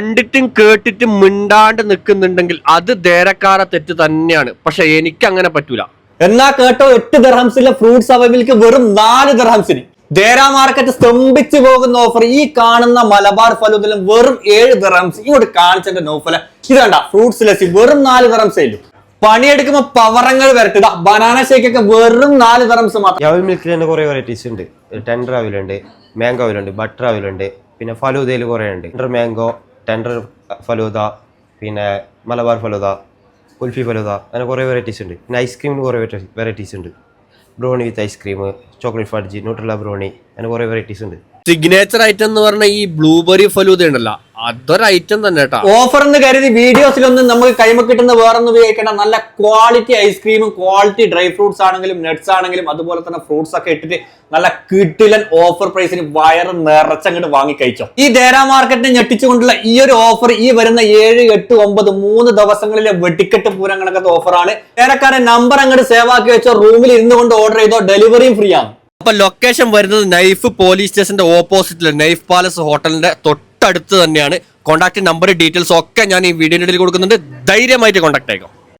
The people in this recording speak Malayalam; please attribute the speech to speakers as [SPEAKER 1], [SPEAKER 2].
[SPEAKER 1] കണ്ടിട്ടും കേട്ടിട്ടും മിണ്ടാണ്ട് നിൽക്കുന്നുണ്ടെങ്കിൽ അത് ദേരക്കാര തെറ്റ് തന്നെയാണ്. പക്ഷെ എനിക്ക് അങ്ങനെ പറ്റൂല.
[SPEAKER 2] എന്നാ കേട്ടോ എട്ട് ദർഹംസിലെ ഫ്രൂട്ട്സ് അവൈലബിൾക്ക് വെറും നാല് ദർഹംസിന് ദേര മാർക്കറ്റ് സ്തംഭിച്ചു പോകുന്ന ഓഫർ ഈ കാണുന്ന മലബാർ ഫലൂദിലും വെറും ഏഴ് ദർഹംസ് ഇങ്ങോട്ട് കാണിച്ചെന്റെ നോഫല ഇതണ്ട ഫ്രൂട്ട്സ് ലസ്സി വെറും നാല് ദർഹംസേലും പണിയെടുക്കുമ്പോ പവറങ്ങൾ വരട്ടിട ബനാന ഷേക്ക് ഒക്കെ വെറും നാല് ദർഹംസ് മാത്രം.
[SPEAKER 3] മിൽക്കിൽ തന്നെ കുറേ വെറൈറ്റീസ് ഉണ്ട്. ടെൻഡർ അവിലുണ്ട് മാംഗോ അവിലുണ്ട് ബട്ടർ അവിലുണ്ട് പിന്നെ ഫലൂദയിൽ കുറേ ഉണ്ട്. ടെൻഡർ മാംഗോ ടെൻഡർ ഫലൂദ പിന്നെ മലബാർ ഫലൂദ കുൽഫി ഫലൂദ അങ്ങനെ കുറേ വെറൈറ്റീസ് ഉണ്ട്. പിന്നെ ഐസ്ക്രീമിന് കുറേ വെറൈറ്റീസ് ഉണ്ട്. Brownie with ice cream chocolate fudge ന്യൂട്രല brownie അങ്ങനെ കുറേ വെറൈറ്റീസ് ഉണ്ട്.
[SPEAKER 1] സിഗ്നേച്ചർ ഐറ്റം എന്ന് പറഞ്ഞാൽ ഈ ബ്ലൂബെറി ഫലൂദ ഉണ്ടല്ലോ. അതൊരു ഐറ്റം തന്നെ
[SPEAKER 2] ഓഫർ എന്ന് കരുതി വീഡിയോസിലൊന്നും നമുക്ക് കൈമ കിട്ടുന്ന വേറൊന്നും ഉപയോഗിക്കേണ്ട. നല്ല ക്വാളിറ്റി ഐസ്ക്രീമും ക്വാളിറ്റി ഡ്രൈ ഫ്രൂട്ട്സ് ആണെങ്കിലും നട്ട്സ് ആണെങ്കിലും അതുപോലെ തന്നെ ഫ്രൂട്ട്സ് ഒക്കെ ഇട്ടിട്ട് നല്ല കിട്ടിലൻ ഓഫർ പ്രൈസിന് വയറ് നിറച്ചങ്ങോട്ട് വാങ്ങി കഴിച്ചോ. ഈ ദേരാ മാർക്കറ്റിനെ ഞെട്ടിച്ചുകൊണ്ടുള്ള ഈ ഒരു ഓഫർ ഈ വരുന്ന ഏഴ് എട്ട് ഒമ്പത് മൂന്ന് ദിവസങ്ങളിലെ വെടിക്കെട്ട് പൂരം കണക്കത്തെ ഓഫറാണ് ഏറെക്കാരെ നമ്പർ അങ്ങോട്ട് സേവ് ആക്കി വെച്ചോ റൂമിൽ ഇരുന്ന് കൊണ്ട് ഓർഡർ ചെയ്തോ ഡെലിവറിയും ഫ്രീ ആണ്.
[SPEAKER 1] അപ്പൊ ലൊക്കേഷൻ വരുന്നത് നൈഫ് പോലീസ് സ്റ്റേഷന്റെ ഓപ്പോസിറ്റിൽ നൈഫ് പാലസ് ഹോട്ടലിന്റെ തൊട്ടടുത്ത് തന്നെയാണ്. കോൺടാക്ട് നമ്പർ ഡീറ്റെയിൽസ് ഒക്കെ ഞാൻ ഈ വീഡിയോയുടെ ഇടയിൽ കൊടുക്കുന്നുണ്ട്. ധൈര്യമായിട്ട് കോൺടാക്ട് ആയിക്കോ.